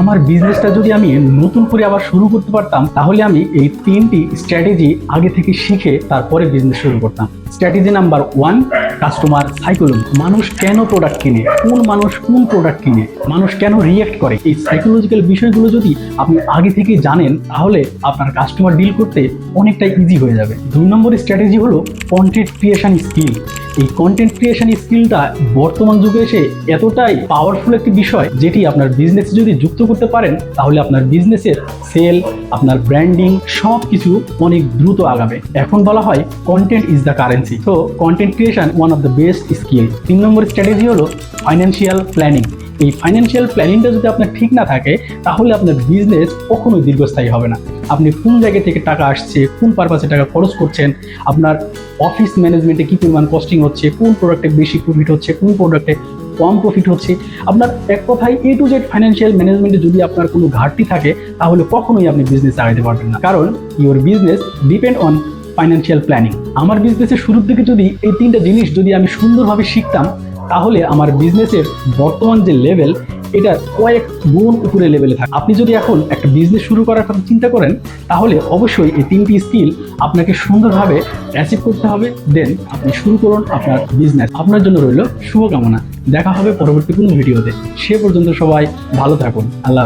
আমার বিজনেসটা যদি আমি নতুন করে আবার শুরু করতে পারতাম, তাহলে আমি এই তিনটি স্ট্র্যাটেজি আগে থেকে শিখে তারপরে বিজনেস শুরু করতাম। Strategy number one customer psychology মানুষ কেন প্রোডাক্ট কিনে? কোন মানুষ কোন প্রোডাক্ট কিনে? মানুষ কেন রিয়েক্ট করে? এই সাইকোলজিক্যাল বিষয়গুলো যদি আপনি আগে থেকে জানেন, তাহলে আপনার কাস্টমার ডিল করতে অনেকটাই ইজি হয়ে যাবে। দুই নম্বর স্ট্র্যাটেজি হলো কন্টেন্ট ক্রিয়েশন স্কিল এই কন্টেন্ট ক্রিয়েশন স্কিলটা বর্তমান যুগে এসে এতটাই পাওয়ারফুল একটি বিষয়, যেটি আপনার বিজনেস যদি যুক্ত করতে পারেন, তাহলে আপনার বিজনেসের সেল আপনার ব্র্যান্ডিং সব কিছু অনেক দ্রুত আগাবে। এখন বলা হয় কন্টেন্ট ইজ দ্য কারেন্সি তো content creation one of the best skill তিন নম্বর স্ট্র্যাটেজি হলো ফাইন্যান্সিয়াল প্ল্যানিং এই ফাইন্যান্সিয়াল প্ল্যানিংটা যদি আপনার ঠিক না থাকে, তাহলে আপনার বিজনেস কখনোই দীর্ঘস্থায়ী হবে না। আপনি কোন জায়গা থেকে টাকা আসছে, কোন পারপাসে টাকা খরচ করছেন, আপনার অফিস ম্যানেজমেন্টে কী পরিমাণ কস্টিং হচ্ছে, কোন প্রোডাক্টে বেশি প্রফিট হচ্ছে, কোন প্রোডাক্টে কম প্রফিট হচ্ছে, আপনার এক কথায় এ টু জেড ফাইন্যান্সিয়াল ম্যানেজমেন্টে যদি আপনার কোনো ঘাটতি থাকে, তাহলে কখনোই আপনি বিজনেস আগাইতে পারবেন না। কারণ your business depend on financial planning আমার বিজনেসের শুরুর দিকে যদি এই তিনটা জিনিস যদি আমি সুন্দরভাবে শিখতাম তাহলে আমার বিজনেসের বর্তমান যে লেভেল এটা কয়েক গুণ উপরে লেভেলে থাকে। আপনি যদি এখন একটা বিজনেস শুরু করার কথা চিন্তা করেন, তাহলে অবশ্যই এই তিনটি স্কিল আপনাকে সুন্দরভাবে অ্যাচিভ করতে হবে। দেন আপনি শুরু করুন আপনার বিজনেস আপনার জন্য রইল শুভকামনা। দেখা হবে পরবর্তী কোনো ভিডিওতে সে পর্যন্ত সবাই ভালো থাকুন। আল্লাহ।